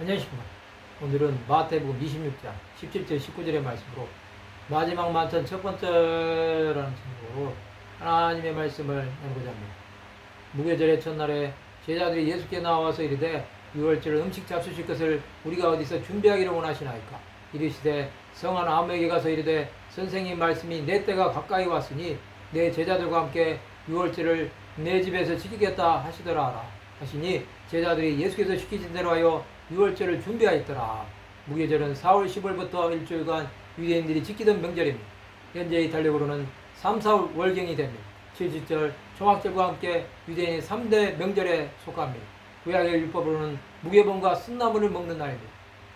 안녕하십니까. 오늘은 마태복음 26장 17절 19절의 말씀으로 마지막 만찬 첫 번째라는 제목으로 하나님의 말씀을 나누고자 합니다. 무교절의 첫날에 제자들이 예수께 나와서 이르되 유월절 음식 잡수실 것을 우리가 어디서 준비하기를 원하시나이까 이르시되 성한 아무에게 가서 이르되 선생님 말씀이 내 때가 가까이 왔으니 내 제자들과 함께 유월절을 내 집에서 지키겠다 하시더라 하라 하시니 제자들이 예수께서 시키신 대로 하여 유월절을 준비하였더라. 무교절은 4월 10월부터 일주일간 유대인들이 지키던 명절입니다. 현재 이탈력으로는 3, 4월 월경이 됩니다. 7주절 종합절과 함께 유대인의 3대 명절에 속합니다. 구약의 율법으로는 무교범과 쓴나물을 먹는 날입니다.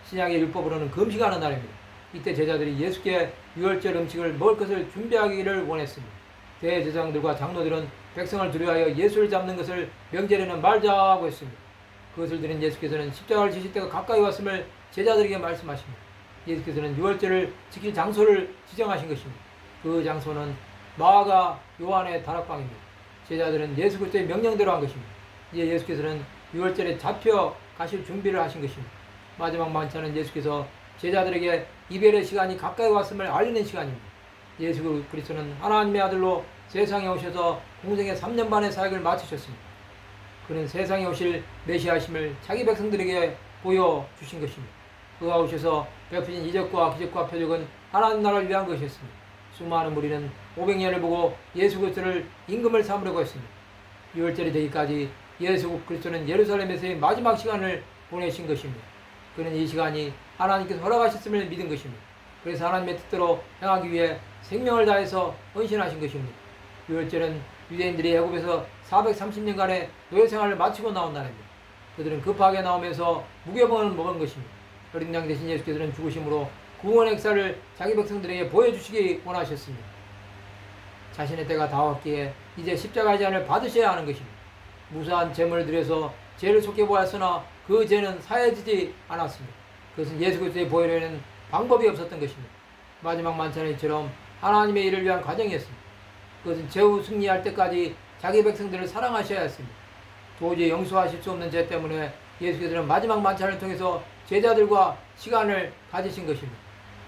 신약의 율법으로는 금식하는 날입니다. 이때 제자들이 예수께 유월절 음식을 먹을 것을 준비하기를 원했습니다. 대제사장들과 장로들은 백성을 두려워하여 예수를 잡는 것을 명절에는 말자고 했습니다. 그것을 들은 예수께서는 십자가를 지실 때가 가까이 왔음을 제자들에게 말씀하십니다. 예수께서는 유월절을 지킬 장소를 지정하신 것입니다. 그 장소는 마가 요한의 다락방입니다. 제자들은 예수 그리스도의 명령대로 한 것입니다. 이제 예수께서는 유월절에 잡혀 가실 준비를 하신 것입니다. 마지막 만찬은 예수께서 제자들에게 이별의 시간이 가까이 왔음을 알리는 시간입니다. 예수 그리스도는 하나님의 아들로 세상에 오셔서 공생의 3년 반의 사역을 마치셨습니다. 그는 세상에 오실 메시아심을 자기 백성들에게 보여주신 것입니다. 그가 오셔서 베푸신 이적과 기적과 표적은 하나님 나라를 위한 것이었습니다. 수많은 무리는 500년을 보고 예수 그리스도를 임금을 삼으려고 했습니다. 6월절이 되기까지 예수 그리스도는 예루살렘에서의 마지막 시간을 보내신 것입니다. 그는 이 시간이 하나님께서 허락하셨음을 믿은 것입니다. 그래서 하나님의 뜻대로 행하기 위해 생명을 다해서 헌신하신 것입니다. 유월절은 유대인들이 애굽에서 430년간의 노예 생활을 마치고 나온 날입니다. 그들은 급하게 나오면서 무교봉을 먹은 것입니다. 어린 양 대신 예수께서는 죽으심으로 구원 행사를 자기 백성들에게 보여주시기 원하셨습니다. 자신의 때가 다 왔기에 이제 십자가의 잔을 받으셔야 하는 것입니다. 무사한 죄물을 들여서 죄를 속게 보았으나 그 죄는 사해지지 않았습니다. 그것은 예수 그리스도의 보혈에는 방법이 없었던 것입니다. 마지막 만찬의처럼 하나님의 일을 위한 과정이었습니다. 그것은 죄후 승리할 때까지 자기 백성들을 사랑하셔야 했습니다. 도저히 용서하실 수 없는 죄 때문에 예수께서는 마지막 만찬을 통해서 제자들과 시간을 가지신 것입니다.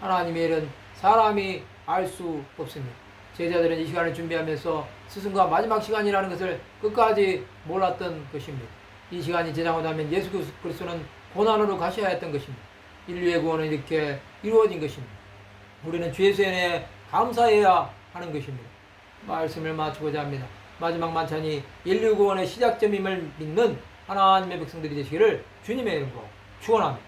하나님의 일은 사람이 알 수 없습니다. 제자들은 이 시간을 준비하면서 스승과 마지막 시간이라는 것을 끝까지 몰랐던 것입니다. 이 시간이 지나고 나면 예수 그리스도는 고난으로 가셔야 했던 것입니다. 인류의 구원은 이렇게 이루어진 것입니다. 우리는 죄 수연에 감사해야 하는 것입니다. 말씀을 마치고자 합니다. 마지막 만찬이 인류 구원의 시작점임을 믿는 하나님의 백성들이 되시기를 주님의 이름으로 축원합니다.